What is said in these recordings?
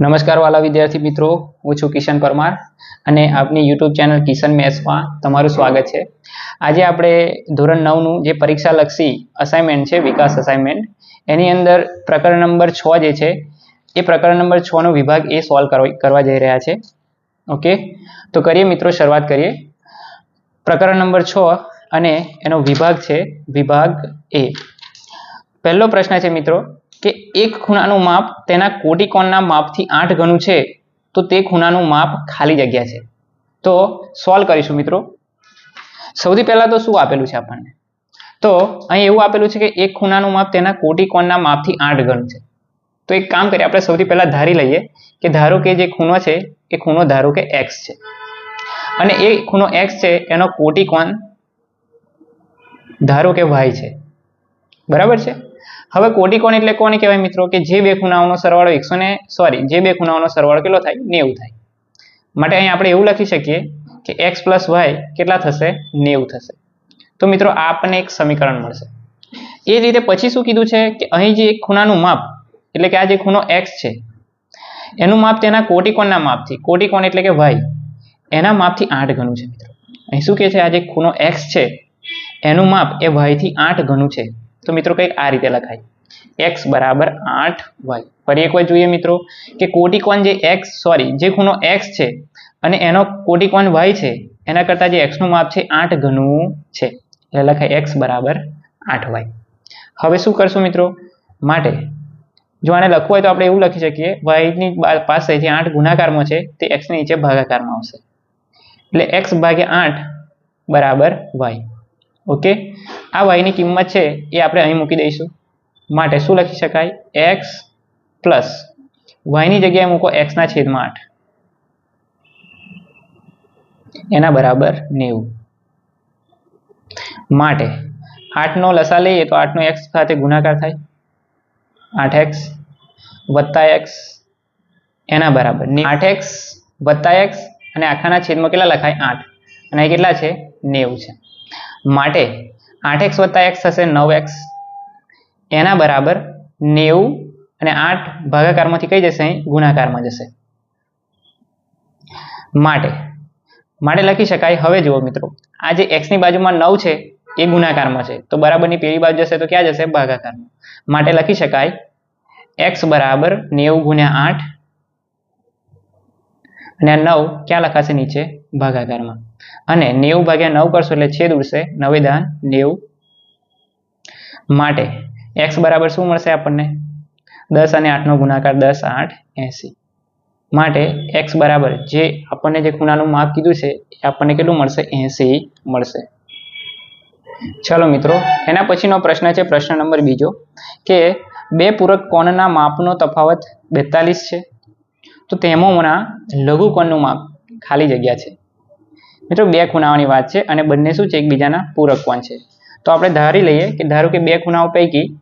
નમસ્કાર વાલા વિદ્યાર્થી મિત્રો, હું છું કિશન પરમાર અને આપની યુટ્યુબ ચેનલ કિશન મેથ્સમાં તમારું સ્વાગત છે. આજે આપણે ધોરણ નવનું જે પરીક્ષાલક્ષી અસાઇનમેન્ટ છે, વિકાસ અસાઇનમેન્ટ એની અંદર પ્રકરણ નંબર છ જે છે, એ પ્રકરણ નંબર છનો વિભાગ એ સોલ્વ કરવા જઈ રહ્યા છે. ઓકે તો કરીએ મિત્રો, શરૂઆત કરીએ. પ્રકરણ નંબર છ અને એનો વિભાગ છે, વિભાગ એ. પહેલો પ્રશ્ન છે મિત્રો કે એક ખૂણાનું માપ તેના કોટિકોણના માપથી આઠ ગણું છે, તો તે ખૂણાનું માપ ખાલી જગ્યા છે. તો સોલ્વ કરીશું મિત્રો. સૌથી પહેલા તો શું આપેલું છે આપણને? તો અહીં એવું આપેલું છે કે એક ખૂણાનું માપ તેના કોટિકોણના માપથી આઠ ગણું છે. તો એક કામ કરીએ, આપણે સૌથી પહેલા ધારી લઈએ કે ધારો કે જે ખૂણો છે, એ ખૂણો ધારો કે એક્સ છે. અને એ ખૂણો એક્સ છે, એનો કોટિકોણ ધારો કે વાય છે. બરાબર છે? હવે કોટિકોણ એટલે કોને કહેવાય મિત્રો? કે જે બે ખૂણાઓનો સરવાળો એકસો ને સોરી જે બે ખૂણાઓનો સરવાળો કેટલો થાય? નેવું થાય. માટે અહીં આપણે એવું લખી શકીએ કે એક્સ પ્લસ વાય કેટલા થશે? નેવું થશે. તો મિત્રો આ આપણને એક સમીકરણ મળશે. એ જ રીતે પછી શું કીધું છે? કે અહીં જે એક ખૂણાનું માપ, એટલે કે આ જે ખૂણો એક્સ છે, એનું માપ તેના કોટિકોણના માપથી કોટિકોણ એટલે કે વાય એના માપથી આઠ ગણું છે મિત્રો. અહીં શું કહે છે? આ જે ખૂણો એક્સ છે, એનું માપ એ વાયથી આઠ ગણું છે. તો મિત્રો કંઈક આ રીતે લખાય. એક્સ બરાબર આઠ વાય ફરી એક વાર જોઈએ મિત્રો કે કોટિકોણ જે એક્સ સોરી જે ખૂણો એક્સ છે અને એનો કોટિકોણ વાય છે, એના કરતાં જે એક્સનું માપ છે આઠ ગણું છે. એટલે લખાય એક્સ બરાબર આઠ વાય હવે શું કરશું મિત્રો? માટે જો આને લખવું હોય તો આપણે એવું લખી શકીએ વાયની પાસે જે આઠ ગુણાકારમાં છે, તે એક્સની નીચે ભાગાકારમાં આવશે. એટલે એક્સ ભાગ્યા આઠ બરાબર વાય ઓકે? આ વાયની કિંમત છે એ આપણે અહીં મૂકી દઈશું. માટે શું લખી શકાય? એક્સ પ્લસ વાયની જગ્યાએ મૂકો એક્સના છેદમાં આઠ. એના બરાબર નેવું. માટે આઠનો લસા લઈએ તો આઠનો એક્સ સાથે ગુણાકાર થાય. આઠ એક્સ વત્તા એક્સ એના બરાબર આઠ એક્સ વત્તા એક્સ અને આખાના છેદમાં કેટલા લખાય? આઠ. અને કેટલા છે? નેવું છે. માટે આઠ એક્સ વત્તા એક્સ થશે નવ એક્સ. એના બરાબર નેવું અને આઠ ભાગાકારમાંથી કઈ જશે અહીં? ગુણાકારમાં જશે. માટે માટે લખી શકાય. હવે જુઓ મિત્રો, આ જે એક્સની બાજુમાં નવ છે, એ ગુણાકારમાં છે. તો બરાબરની પેલી બાજુ જશે તો ક્યાં જશે? ભાગાકારમાં. માટે લખી શકાય. એક્સ બરાબર નેવું ગુણ્યા આઠ અને આ નવ ક્યાં લખાશે? નીચે, ભાગાકારમાં. અને નેવું ભાગ્યા નવ કરશો એટલે છેદ ઉડશે. નવે નેવું માટે એક્સ બરાબર શું મળશે આપણને? દસ અને આઠનો ગુણાકાર દસ, આઠ, એસી. માટે એક્સ બરાબર જે આપણને જે ખૂણાનું માપ કીધું છે, એ આપણને કેટલું મળશે? એસી મળશે. ચાલો મિત્રો, એના પછીનો પ્રશ્ન છે, પ્રશ્ન નંબર બીજો, કે બે પૂરક કોણના માપનો તફાવત બેતાલીસ છે. તો તેમાંના લઘુકોણનું માપ ખાલી જગ્યા છે. મિત્રો, બે ખૂણાઓની વાત છે અને બંને શું છે? એકબીજાના પૂરક કોણ છે. તો આપણે ધારી લઈએ કે ધારો કે બે ખૂણાઓ પૈકી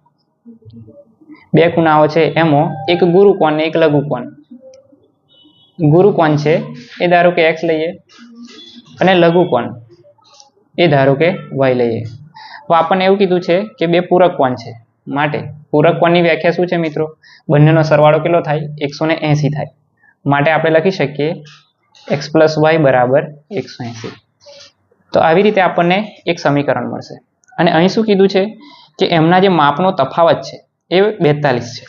બે ખૂણાઓ છે, એમાં એક ગુરુ કોણ ને એક લઘુ કોણ? ગુરુ કોણ છે? એ ધારો કે એક્સ લઈએ અને લઘુ કોણ? એ ધારો કે વાય લઈએ. તો આપણને એવું કીધું છે કે બે પૂરક કોણ છે? માટે પૂરક કોણની વ્યાખ્યા શું છે મિત્રો? બંનેનો સરવાળો કેટલો થાય? એકસો થાય. માટે આપણે લખી શકીએ એક્સ પ્લસ વાય બરાબર એકસો એંસી. તો આવી રીતે આપણને એક સમીકરણ મળશે. અને અહીં શું કીધું છે? કે એમના જે માપનો તફાવત છે, એ બેતાલીસ છે.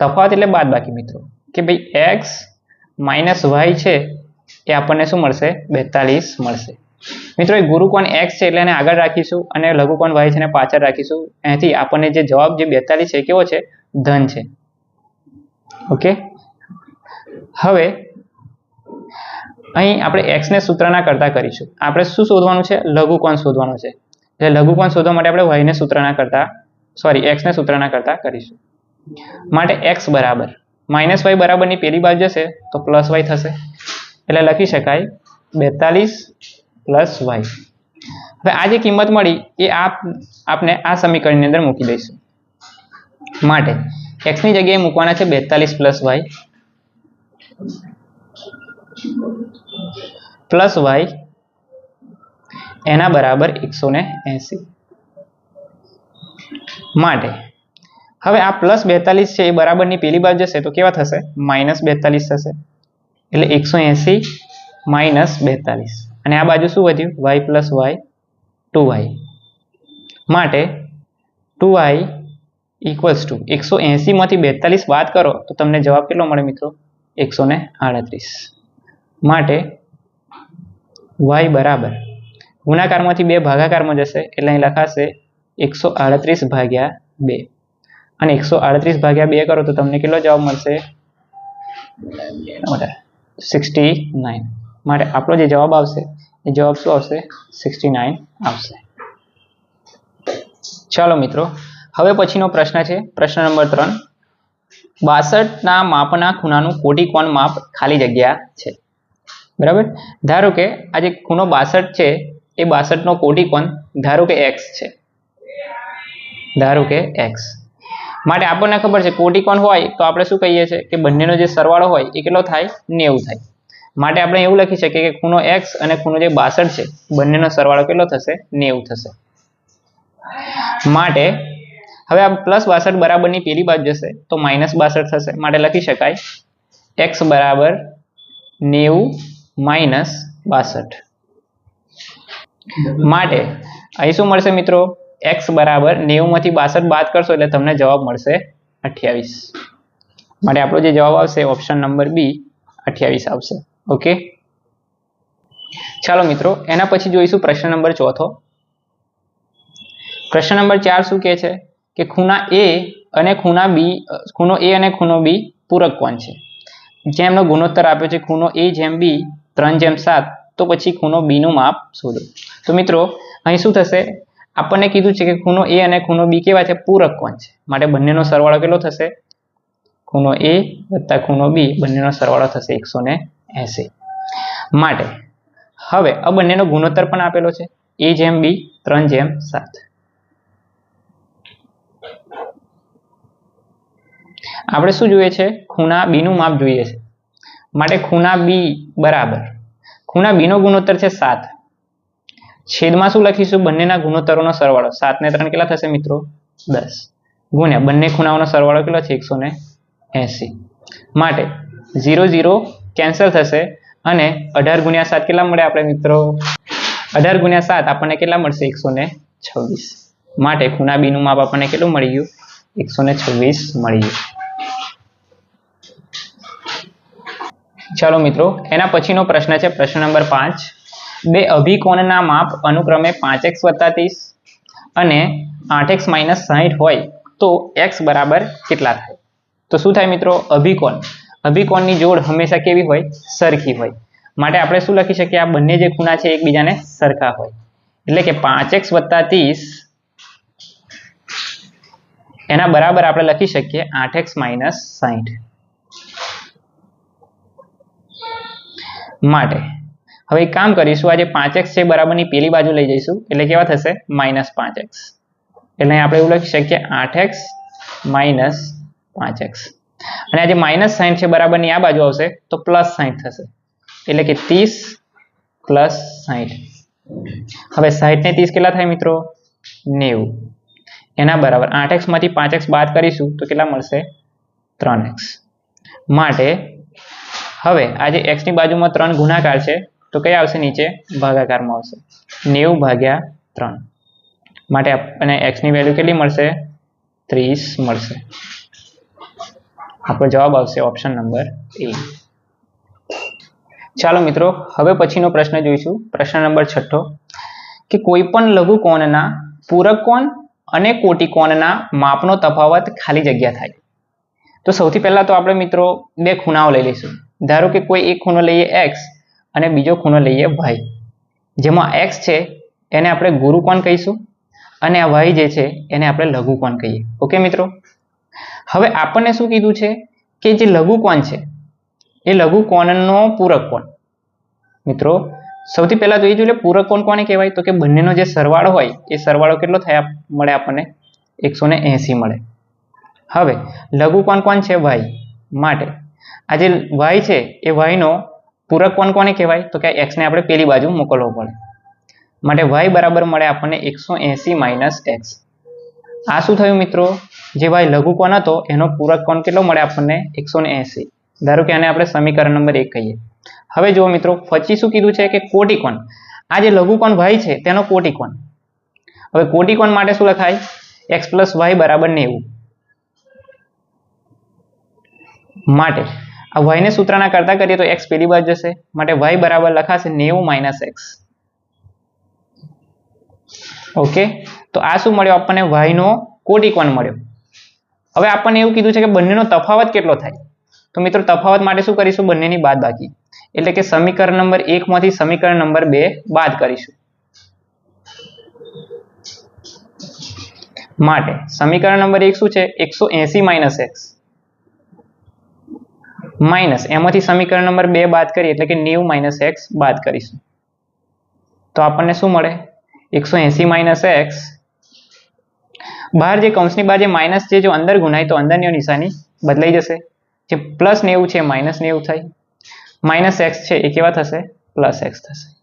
તફાવત એટલે બાદ બાકી મિત્રો. કે ભાઈ એક્સ માઇનસ વાય છે, એ આપણને શું મળશે? બેતાલીસ મળશે. મિત્રો, એ ગુરુકોણ એક્સ છે એટલે એને આગળ રાખીશું અને લઘુકોણ વાય છે એને પાછળ રાખીશું. અહીંથી આપણને જે જવાબ જે બેતાલીસ છે કેવો છે? ધન છે. ઓકે? હવે અહીં આપણે એક્સને સૂત્રના કરતા કરીશું. આપણે શું શોધવાનું છે? લઘુકોણ શોધવાનું છે. એટલે લઘુકોણ શોધવા માટે આપણે વાયને સૂત્રના કરતા સોરી એક્સને સૂત્રના કરતા કરીશું. માટે એક્સ બરાબર. માઇનસ વાય બરાબરની પેલી બાજુ જશે, તો પ્લસ વાય થશે. એટલે લખી શકાય બેતાલીસ પ્લસ વાય હવે આ જે કિંમત મળી, એ આપ આપણે આ સમીકરણની અંદર મૂકી દઈશું. માટે એક્સની જગ્યાએ મૂકવાના છે બેતાલીસ પ્લસ વાય પ્લસ વાય એના બરાબર એકસો ને એસી. માટે, હવે આ પ્લસ બેતાલીસ છે એ બરાબરની પેલી બાજુ જશે તો કેવા થશે? માઇનસ બેતાલીસ થશે. એટલે એકસો એસી માઇનસ બેતાલીસ. અને આ બાજુ શું વધ્યું? Y plus y two y. માટે, ટુ વાય ઇક્વલ્સ ટુ. એકસો એંસીમાંથી બેતાલીસ વાત કરો તો તમને જવાબ કેટલો મળે મિત્રો? એકસો ને આડત્રીસ. માટે વાય બરાબર. ગુણાકારમાંથી બે ભાગાકારમાં જશે એટલે અહીં લખાશે એકસો આડત્રીસ ભાગ્યા બે. અને એકસો આડત્રીસ ભાગ્યા બે કરો તો તમને કેટલો જવાબ મળશે? સિક્સટી નાઇન માટે આપણો જે જવાબ આવશે, એ જવાબ શું આવશે? સિક્સટી નાઇન આવશે. ચાલો મિત્રો, હવે પછીનો પ્રશ્ન છે. પ્રશ્ન નંબર ત્રણ. બાસઠના માપના ખૂણાનું કોટિકોણ માપ ખાલી જગ્યા છે. બરાબર? ધારો કે આ જે ખૂણો બાસઠ છે, એ બાસઠનો કોટિકોણ ધારો કે એક્સ છે. ધારો કે એક્સ માટે આપણને ખબર છે, કોટિકોણ હોય તો આપણે શું કહીએ છીએ કે બંનેનો જે સરવાળો હોય એ કેટલો થાય? નેવું થાય. માટે આપણે એવું લખી શકીએ કે ખૂણો એક્સ અને ખૂણો જે બાસઠ છે, બંનેનો સરવાળો કેટલો થશે? નેવું થશે. માટે હવે આ પ્લસ બાસઠ બરાબરની પેલી બાજુ જશે, તો માઇનસ બાસઠ થશે. માટે લખી શકાય એક્સ બરાબર નેવું માઇનસ બાસઠ. માટે અહીં શું મળશે મિત્રો? એક્સ બરાબર નેવુંમાંથી બાસઠ બાદ કરશો એટલે તમને જવાબ મળશે અઠ્યાવીસ. માટે આપણો જે જવાબ આવશે ઓપ્શન નંબર બી અઠ્યાવીસ આવશે. ઓકે? ચાલો મિત્રો, એના પછી જોઈશું પ્રશ્ન નંબર ચોથો. પ્રશ્ન નંબર ચાર શું કહે છે? કે ખૂણા એ અને ખૂણા બી, ખૂણો એ અને ખૂણો બી પૂરક કોણ છે? જેમ એમનો ગુણોત્તર આપ્યો છે, ખૂણો એ જેમ બી ત્રણ જેમ સાત, તો પછી ખૂણો બી નું માપ શોધો. તો મિત્રો, અહીં શું થશે? આપણને કીધું છે કે ખૂણો એ અને ખૂણો બી કેવા છે? પૂરક કોણ છે? માટે બંનેનો સરવાળો કેટલો થશે? ખૂણો એ વત્તા ખૂણો બી બંનેનો સરવાળો થશે એકસો ને એંસી. માટે, હવે આ બંનેનો ગુણોત્તર પણ આપેલો છે. એ જેમ બી ત્રણ જેમ સાત. આપણે શું જોઈએ છે? ખૂણા બી નું માપ જોઈએ છે. માટે ખૂણા બી બરાબર. ખૂણા બી નો ગુણોત્તર છે સાત. છેદમાં શું લખીશું? બંનેના ગુણોત્તરોનો સરવાળો. સાત ને ત્રણ કેટલા થશે મિત્રો? દસ. ગુણ્યા બંને ખૂણાઓનો સરવાળો કેટલો છે? એકસો ને એસી. માટે ઝીરો ઝીરો કેન્સલ થશે અને અઢાર ગુણ્યા સાત કેટલા મળે આપણે મિત્રો? અઢાર ગુણ્યા સાત આપણને કેટલા મળશે? એકસો ને છવ્વીસ. માટે ખૂણા બીનું માપ આપણને કેટલું મળી ગયું? એકસો ને છવ્વીસ મળી ગયું. ચાલો મિત્રો, એના પછીનો પ્રશ્ન છે, પ્રશ્ન નંબર પાંચ. બે અભિકોણના માપ અનુક્રમે પાંચ એક્સ વત્તા ત્રીસ અને આઠ એક્સ માઇનસ સાહીઠ હોય તો એક્સ બરાબર કેટલા થાય? તો શું થાય મિત્રો? અભિકોણ. અભિકોણની જોડ હંમેશા કેવી હોય? સરખી હોય. માટે આપણે શું લખી શકીએ? આ બંને જે ખૂણા છે, એકબીજાને સરખા હોય. એટલે કે પાંચ એક્સ વત્તા ત્રીસ, એના બરાબર આપણે લખી શકીએ આઠ એક્સ માઇનસ સાહીઠ માટે. હવે એક કામ કરીશું, આજે પાંચ એક્સ છે બરાબરની પેલી બાજુ લઈ જઈશું. એટલે કેવા થશે? માઇનસ પાંચ એક્સ. એટલે આપણે એવું લખી શકીએ, આઠ એક્સ માઇનસ પાંચ એક્સ. અને આજે માઇનસ સાઈઠ છે બરાબરની આ બાજુ આવશે, તો પ્લસ સાઈઠ થશે. એટલે કે ત્રીસ પ્લસ સાઈઠ. હવે સાઈઠ ને ત્રીસ કેટલા થાય મિત્રો? નેવું. એના બરાબર આઠ એક્સમાંથી પાંચ એક્સ બાદ કરીશું, તો કેટલા મળશે? ત્રણ એક્સ. માટે હવે આજે એક્સની બાજુમાં ત્રણ ગુણાકાર છે, તો કયા આવશે નીચે? ભાગાકારમાં આવશે. નેવું ભાગ્યા ત્રણ. માટે આપણને એક્સની વેલ્યુ કેટલી મળશે? ત્રીસ મળશે. આપણો જવાબ આવશે ઓપ્શન નંબર એ ચાલો મિત્રો, હવે પછીનો પ્રશ્ન જોઈશું. પ્રશ્ન નંબર છઠ્ઠો. કે કોઈ પણ લઘુકોણના પૂરક કોણ અને કોટિકોણના માપનો તફાવત ખાલી જગ્યા થાય. તો સૌથી પહેલા તો આપણે મિત્રો બે ખૂણાઓ લઈ લઈશું. ધારો કે કોઈ એક ખૂણો લઈએ એક્સ અને બીજો ખૂણો લઈએ વાય જેમાં એક્સ છે, એને આપણે ગુરુ કોણ કહીશું? અને આ વાય જે છે, એને આપણે લઘુકોણ કહીએ? ઓકે મિત્રો? હવે આપણને શું કીધું છે કે જે લઘુકોણ છે, એ લઘુકોણનો પૂરક કોણ? મિત્રો, સૌથી પહેલા તો એ જોઈએ પૂરક કોણ કોને કહેવાય? તો કે બંનેનો જે સરવાળો હોય, એ સરવાળો કેટલો થાય મળે આપણને? એકસો મળે. હવે લઘુકોણ કોણ છે? વાય માટે આ જે વાય છે, એ વાયનો પૂરક કોણ કોને કહેવાય? તો કે એક્સને આપણે પેલી બાજુ મોકલવો પડે. માટે વાય બરાબર મળે આપણને એકસો એસી માઇનસ આ શું થયું મિત્રો? જે વાય લઘુ કોણ હતો, એનો પૂરક કોણ કેટલો મળે આપણને? એકસો એસી. ધારો કે આને આપણે સમીકરણ નંબર એક કહીએ. હવે જુઓ મિત્રો, પછી શું કીધું છે કે કોટિકોણ? આ જે લઘુકોણ વાય છે, તેનો કોટિકોણ. હવે કોટિકોણ માટે શું લખાય? એક્સ પ્લસ વાય બરાબર નેવું. માટે. આ વાયને સૂત્રના કરતા કરીએ તો એક્સ પેલી બાજુ જશે. માટે વાય બરાબર લખાશે નેવું માઇનસ એક્સ ઓકે તો આ શું મળ્યો આપણને? વાયનો કોટિકોણ મળ્યો. હવે આપણને એવું કીધું છે કે બંનેનો તફાવત કેટલો થાય? તો મિત્રો તફાવત માટે શું કરીશું? બંનેની બાદ બાકી. એટલે કે સમીકરણ નંબર એક માંથી સમીકરણ નંબર બે બાદ કરીશું. માટે સમીકરણ નંબર એક શું છે? એકસો એસી માઇનસ એક્સ માઇનસ એમાંથી સમીકરણ નંબર બે બાદ કરીએ એટલે કે નેવું માઇનસ એક્સ બાદ કરીશું. તો આપણને શું મળે? એકસો એસી માઇનસ એક્સ બહાર જે કૌંસની બાજુ માઇનસ છે જો અંદર ગુનાય તો અંદરની નિશાની બદલાઈ જશે. જે પ્લસ નેવું છે માઇનસ નેવું થાય. માઇનસ એક્સ છે, એ કેવા થશે? પ્લસ એક્સ થશે.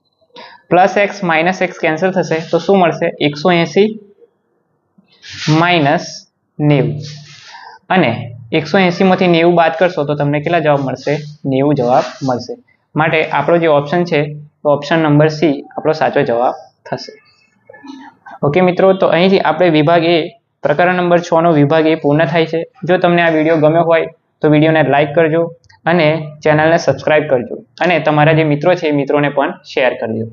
Plus x minus x cancel થશે, તો શું મળશે? એકસો એસી માઇનસ નેવું. અને એકસો એંસીમાંથી નેવું બાદ કરશો તો તમને કેટલા જવાબ મળશે? નેવું જવાબ મળશે. માટે આપણો જે ઓપ્શન છે, તો ઓપ્શન નંબર સી આપણો સાચો જવાબ થશે. ઓકે મિત્રો, તો અહીંથી આપણે વિભાગ એ, પ્રકરણ નંબર છ નો વિભાગ એ પૂર્ણ થાય છે. જો તમને આ વીડિયો ગમ્યો હોય, તો વિડીયોને લાઇક કરજો અને ચેનલને સબસ્ક્રાઇબ કરજો. અને તમારા જે મિત્રો છે, એ મિત્રોને પણ શેર કરજો.